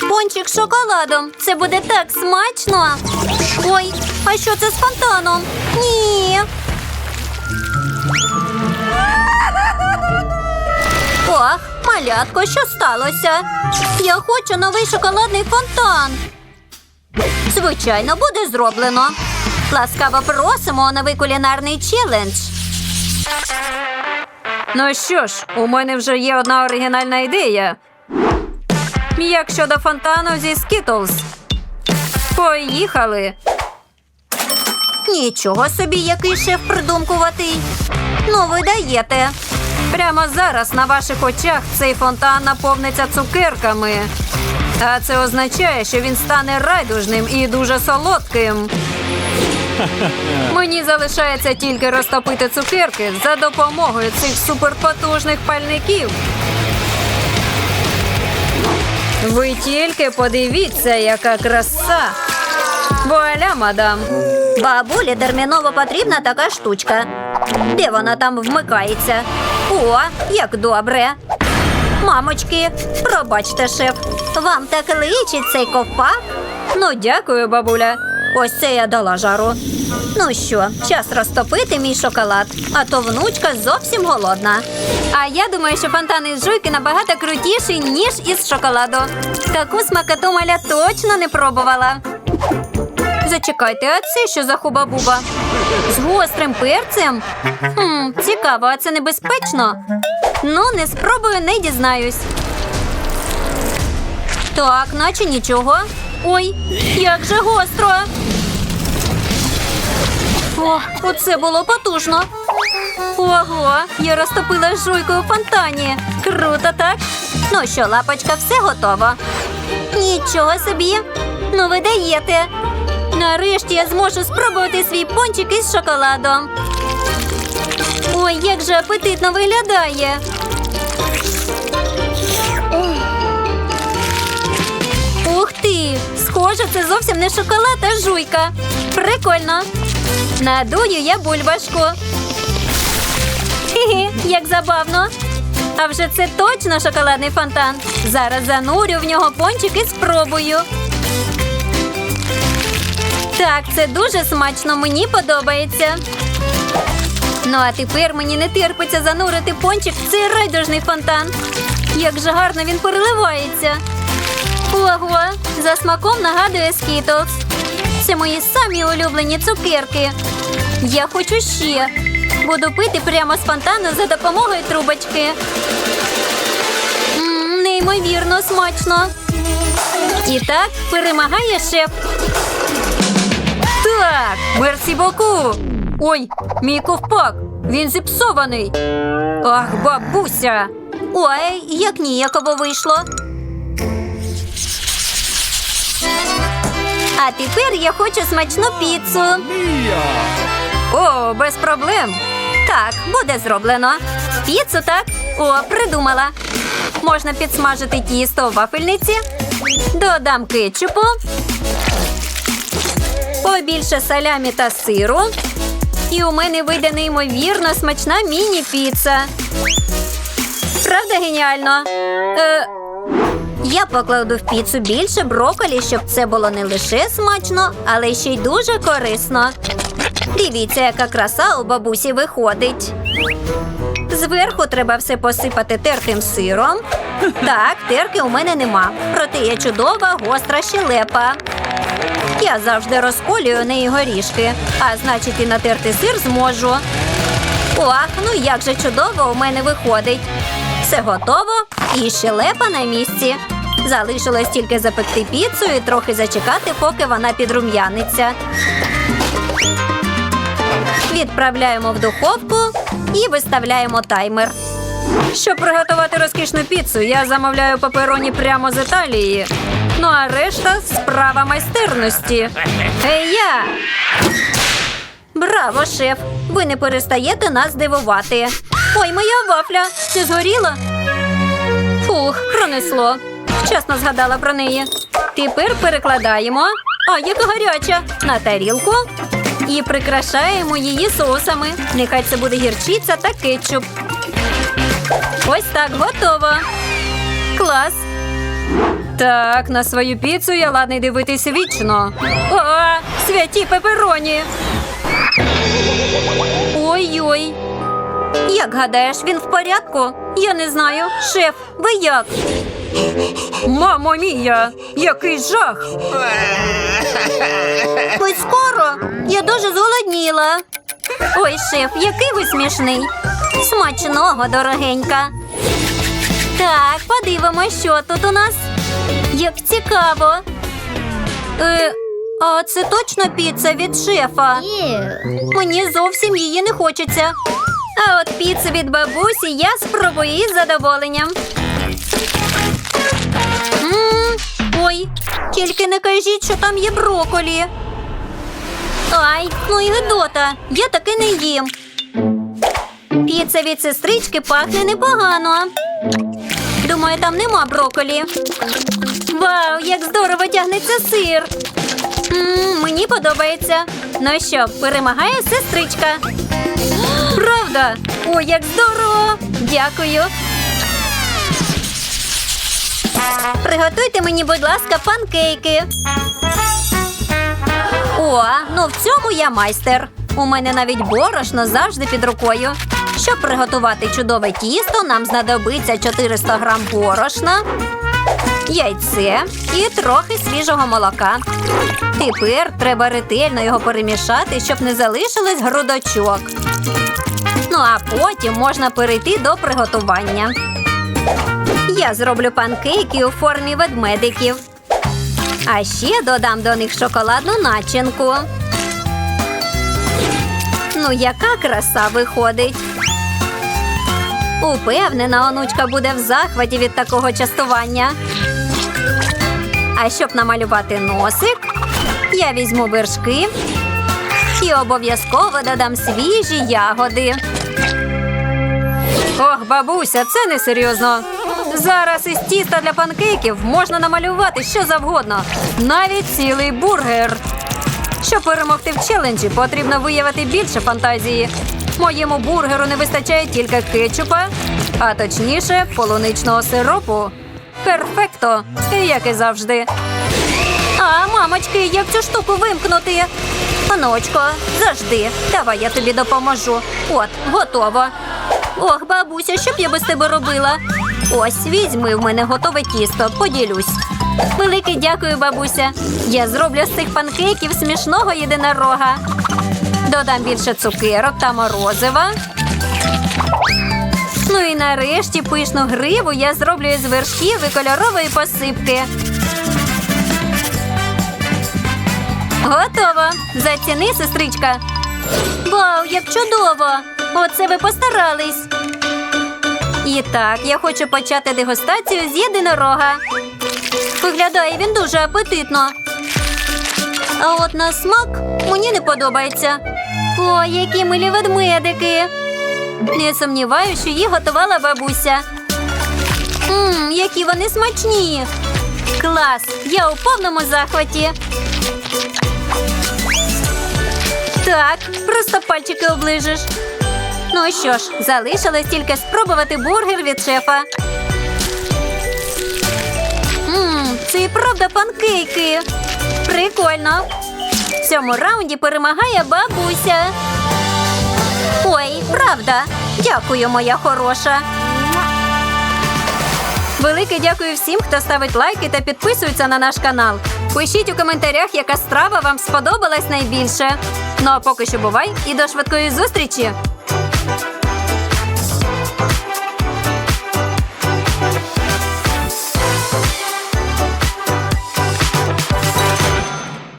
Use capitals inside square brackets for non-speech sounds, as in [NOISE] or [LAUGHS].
Пончик з шоколадом. Це буде так смачно. Ой, а що це з фонтаном? Ні. Ох, малятко, що сталося? Я хочу новий шоколадний фонтан. Звичайно, буде зроблено. Ласкаво просимо новий кулінарний челендж. Ну що ж, у мене вже є одна оригінальна ідея. Як щодо фонтану зі Skittles? Поїхали. Нічого собі, який шеф придумкуватий. Ну, ви даєте. Прямо зараз на ваших очах цей фонтан наповниться цукерками. А це означає, що він стане райдужним і дуже солодким. Мені залишається тільки розтопити цукерки за допомогою цих суперпотужних пальників. Ви тільки подивіться, яка краса. Вуаля, мадам. Бабулі терміново потрібна така штучка. Де вона там вмикається? О, як добре. Мамочки, пробачте, шеф. Вам так личить цей ковпак? Ну, дякую, бабуля. Ось це я дала жару. Ну що, час розтопити мій шоколад, а то внучка зовсім голодна. А я думаю, що фонтан із жуйки набагато крутіший, ніж із шоколаду. Таку смакоту маля точно не пробувала. Зачекайте, а це що за хуба-буба? З гострим перцем? Хм, цікаво, а це небезпечно? Ну, не спробую, не дізнаюсь. Так, наче нічого. Ой, як же гостро. О, оце було потужно. Ого, я розтопила жуйку у фонтані. Круто, так? Ну що, лапочка, все готово. Нічого собі. Ну, ви даєте. Нарешті я зможу спробувати свій пончик із шоколадом. Ой, як же апетитно виглядає. Схоже, це зовсім не шоколад, а жуйка. Прикольно. Надую я бульбашку. Хі-хі, як забавно. А вже це точно шоколадний фонтан. Зараз занурю в нього пончик і спробую. Так, це дуже смачно, мені подобається. Ну а тепер мені не терпиться занурити пончик в цей райдужний фонтан. Як же гарно він переливається. Ого, за смаком нагадує Skittles. Це мої самі улюблені цукерки. Я хочу ще. Буду пити прямо з фонтану за допомогою трубочки. М, неймовірно смачно. І так перемагає шеф. Так, мерсі боку. Ой, мій ковпак. Він зіпсований. Ах, бабуся. Ой, як ніяково вийшло. А тепер я хочу смачну піцу. О, без проблем. Так, буде зроблено. Піцу, так? О, придумала. Можна підсмажити тісто в вафельниці. Додам кетчупу. Побільше салямі та сиру. І у мене вийде неймовірно смачна міні-піца. Правда, геніально? Е, Я покладу в піцу більше броколі, щоб це було не лише смачно, але ще й дуже корисно. Дивіться, яка краса у бабусі виходить. Зверху треба все посипати тертим сиром. Так, терки у мене нема. Проте є чудова гостра щелепа. Я завжди розколюю неї горішки, а значить і натерти сир зможу. Ох, ну як же чудово у мене виходить. Все готово і щелепа на місці. Залишилось тільки запекти піцу і трохи зачекати, поки вона підрум'яниться. Відправляємо в духовку і виставляємо таймер. Щоб приготувати розкішну піцу, я замовляю пепероні прямо з Італії. Ну а решта справа майстерності. Ей я! Браво, шеф! Ви не перестаєте нас дивувати. Ой, моя вафля! Чи згоріла? Фух, пронесло. Вчасно згадала про неї. Тепер перекладаємо. А, яка гаряча! На тарілку. І прикрашаємо її соусами. Нехай це буде гірчиця та кетчуп. Ось так готово. Клас. Так, на свою піцу я ладний дивитись вічно. О, святі пепероні. Ой-ой. Як гадаєш, він в порядку? Я не знаю. Шеф, ви як? Мамо мія, який жах! [LAUGHS] Ви скоро? Я дуже зголодніла. Ой, шеф, який ви смішний. Смачного, дорогенька. Так, подивимось, що тут у нас. Як цікаво. Е, а це точно піца від шефа? Мені зовсім її не хочеться. А от піцу від бабусі я спробую із задоволенням. М, Ой, тільки не кажіть, що там є броколі. Ай, ну і гидота, я таки не їм. Піца від сестрички пахне непогано. Думаю, там нема броколі. Вау, як здорово тягнеться сир. м мені подобається. Ну що, перемагає сестричка. Правда? Ой, як здорово! Дякую. Приготуйте мені, будь ласка, панкейки. О, ну в цьому я майстер. У мене навіть борошно завжди під рукою. Щоб приготувати чудове тісто, нам знадобиться 400 грам борошна, яйце і трохи свіжого молока. Тепер треба ретельно його перемішати, щоб не залишилось грудочок. Ну а потім можна перейти до приготування. Я зроблю панкейки у формі ведмедиків. А ще додам до них шоколадну начинку. Ну, яка краса виходить. Упевнена, онучка буде в захваті від такого частування. А щоб намалювати носик, я візьму вершки і обов'язково додам свіжі ягоди. Ох, бабуся, це не серйозно. Зараз із тіста для панкейків можна намалювати що завгодно, навіть цілий бургер. Щоб перемогти в челенджі, потрібно виявити більше фантазії. Моєму бургеру не вистачає тільки кетчупа, а точніше, полуничного сиропу. Перфекто, як і завжди. А, мамочки, як цю штуку вимкнути? Онучко, завжди. Давай я тобі допоможу. От, готово. Ох, бабуся, що б я без тебе робила? Ось, візьми в мене готове тісто, поділюсь. Велике дякую, бабуся. Я зроблю з цих панкейків смішного єдинорога. Додам більше цукерок та морозива. Ну і нарешті пишну гриву я зроблю із вершків і кольорової посипки. Готово. Заціни, сестричка. Вау, як чудово! Оце ви постарались. І так, я хочу почати дегустацію з єдинорога. Виглядає він дуже апетитно. А от на смак мені не подобається. Ой, які милі ведмедики. Не сумніваюся, що їх готувала бабуся. Мм, які вони смачні. Клас! Я у повному захваті. Так, просто пальчики оближеш. Ну що ж, залишилось тільки спробувати бургер від шефа. Мм, це і правда панкейки. Прикольно. В цьому раунді перемагає бабуся. Правда. Дякую, моя хороша. Велике дякую всім, хто ставить лайки та підписується на наш канал. Пишіть у коментарях, яка страва вам сподобалась найбільше. Ну а поки що бувай і до швидкої зустрічі!